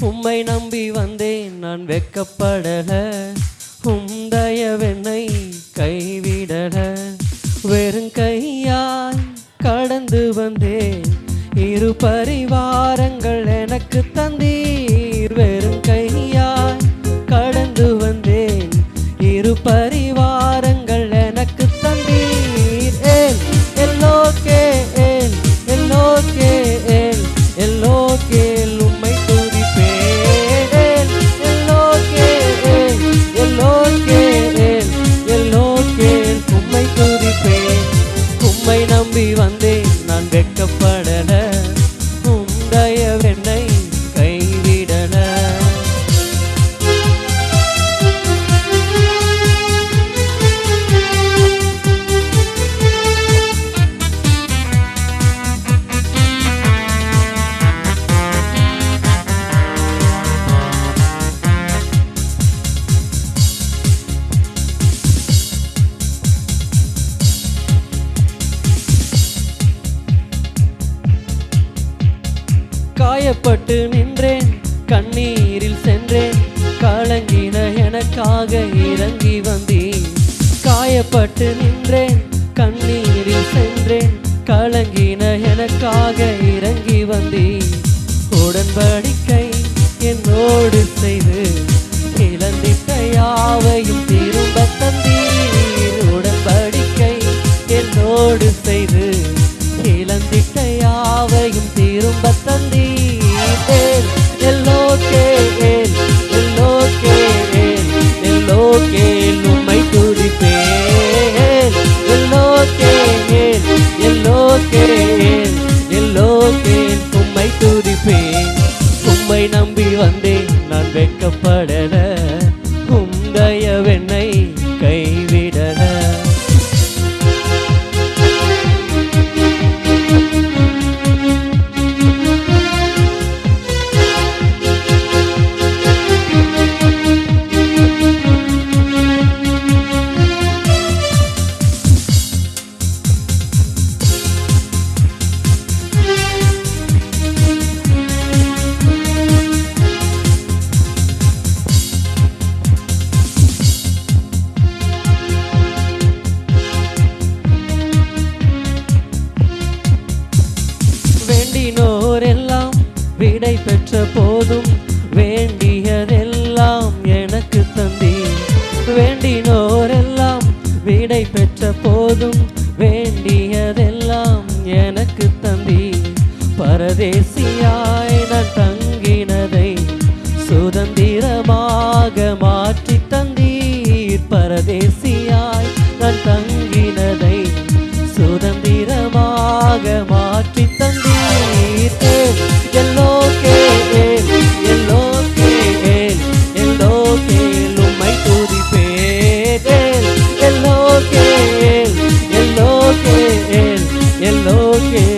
உம்மை நம்பி வந்தேன் நான் வெக்கப்படல. உந்தயவென்னை கைவிடல. வெறும் கையாய் கடந்து வந்தேன். இரு பரிவாரங்கள் எனக்கு தந்தீர். வெறும் உம்மை நம்பி வந்தேன். நான் வெட்கப்படல. காயப்பட்டு நின்றேன் கண்ணீரில் சென்றேன். கலங்கின எனக்காக இறங்கி வந்தேன். காயப்பட்டு நின்றேன் கண்ணீரில் சென்றேன். கலங்கின எனக்காக இறங்கி வந்தேன். உடன்படிக்கை என்னோடு செய்து இழந்திட்ட யாவையும் திரும்ப தந்தீர் உடன்படிக்கை என்னோடு செய்து இழந்திட்ட யாவையும் திரும்ப தந்தீர் துதிப்பேன் உம்மை நம்பி வந்தேன் நான் வெட்கப்படல. வேண்டினோரெல்லாம் விடை பெற்ற போதும் வேண்டியதெல்லாம் எனக்கு தந்தி வேண்டினோரெல்லாம் விடை பெற்ற போதும் வேண்டியதெல்லாம் எனக்கு தந்தி பரதேசியாய் நான் தங்கினதை சுதந்திரமாக மாற்றி தந்தீர். பரதேசியாய் நான் தங்கினதை சுதந்திரமாக மாற்றி தந்தீர். porque